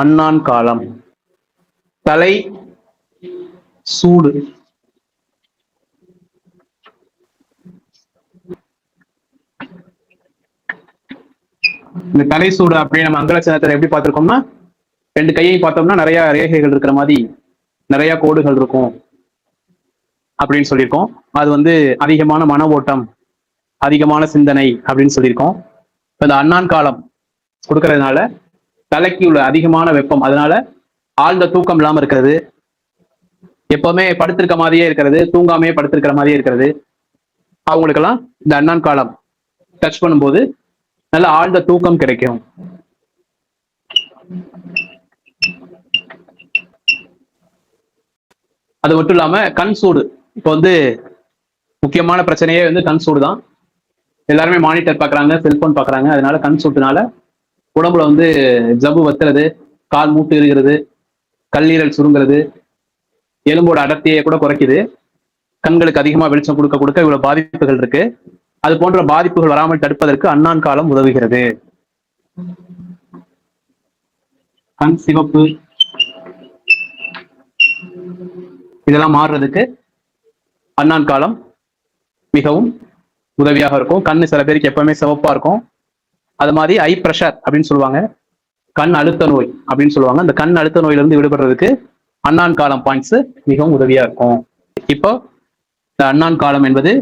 அண்ணான் காலம். தலை சூடு. இந்த தலை சூடு அப்படி நம்ம அங்கல சின்னத்தில் எப்படி பார்த்திருக்கோம்னா ரெண்டு கையை பார்த்தோம்னா நிறைய ரேகைகள் இருக்கிற மாதிரி நிறைய கோடுகள் இருக்கும் அப்படின்னு சொல்லியிருக்கோம். அது வந்து அதிகமான மன ஓட்டம் அதிகமான சிந்தனை அப்படின்னு சொல்லியிருக்கோம். இப்போ இந்த அண்ணான் காலம் கொடுக்கறதுனால தலைக்கு உள்ள அதிகமான வெப்பம் அதனால ஆழ்ந்த தூக்கம் இல்லாமல் இருக்கிறது. எப்பவுமே படுத்திருக்க மாதிரியே இருக்கிறது தூங்காமையே படுத்திருக்கிற மாதிரியே இருக்கிறது. அவங்களுக்கெல்லாம் இந்த அண்ணான் காலம் டச் பண்ணும்போது நல்ல ஆழ்ந்த தூக்கம் கிடைக்கும். அது மட்டும் இல்லாம கண் சூடு. இப்போ வந்து முக்கியமான பிரச்சனையே வந்து கண் சூடு தான் எல்லாருமே மானிட்டர் பார்க்கறாங்க செல்போன் பார்க்குறாங்க அதனால கண் சூட்டுனால உடம்புல வந்து ஜவ்வு வத்துறது கால் மூட்டு இருக்கிறது கல்லீரல் சுருங்குறது எலும்போட அடர்த்தியை கூட குறைக்குது. கண்களுக்கு அதிகமா வெளிச்சம் கொடுக்க கொடுக்க இவ்வளவு பாதிப்புகள் இருக்கு. அது போன்ற பாதிப்புகள் வராமல் தடுப்பதற்கு அண்ணான் காலம் உதவுகிறது. கண் சிவப்பு. இதெல்லாம் மாறுறதுக்கு அண்ணான் காலம் மிகவும் உதவியாக இருக்கும். கண்ணு சில பேருக்கு எப்பவுமே சிவப்பா இருக்கும். அது மாதிரி ஐ ப்ரெஷர் அப்படின்னு சொல்லுவாங்க. கண் அழுத்த நோய் அப்படின்னு சொல்லுவாங்க. அந்த கண் அழுத்த நோயிலிருந்து விடுபடுறதுக்கு அண்ணான் காலம் பாயிண்ட்ஸ் மிகவும் உதவியா இருக்கும். இப்போ இந்த அண்ணான் காலம் என்பது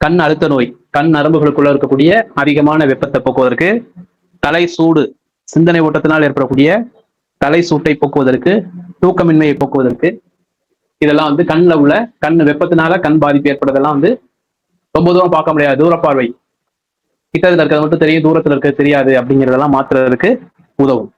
கண் அழுத்த நோய் கண் நரம்புகளுக்குள்ள இருக்கக்கூடிய அதிகமான வெப்பத்தை போக்குவதற்கு தலை சூடு சிந்தனை ஓட்டத்தினால் ஏற்படக்கூடிய தலை சூட்டை போக்குவதற்கு தூக்கமின்மையை போக்குவதற்கு இதெல்லாம் வந்து கண்ணில் உள்ள கண் வெப்பத்தினால கண் பாதிப்பு ஏற்படுறதெல்லாம் வந்து ரொம்ப தூரம் பார்க்க முடியாது. தூர பார்வை கிட்ட இருக்கிறது மட்டும் தெரியும் தூரத்துல இருக்கிறது தெரியாது அப்படிங்கறதெல்லாம் மாத்துறதுக்கு உதவும்.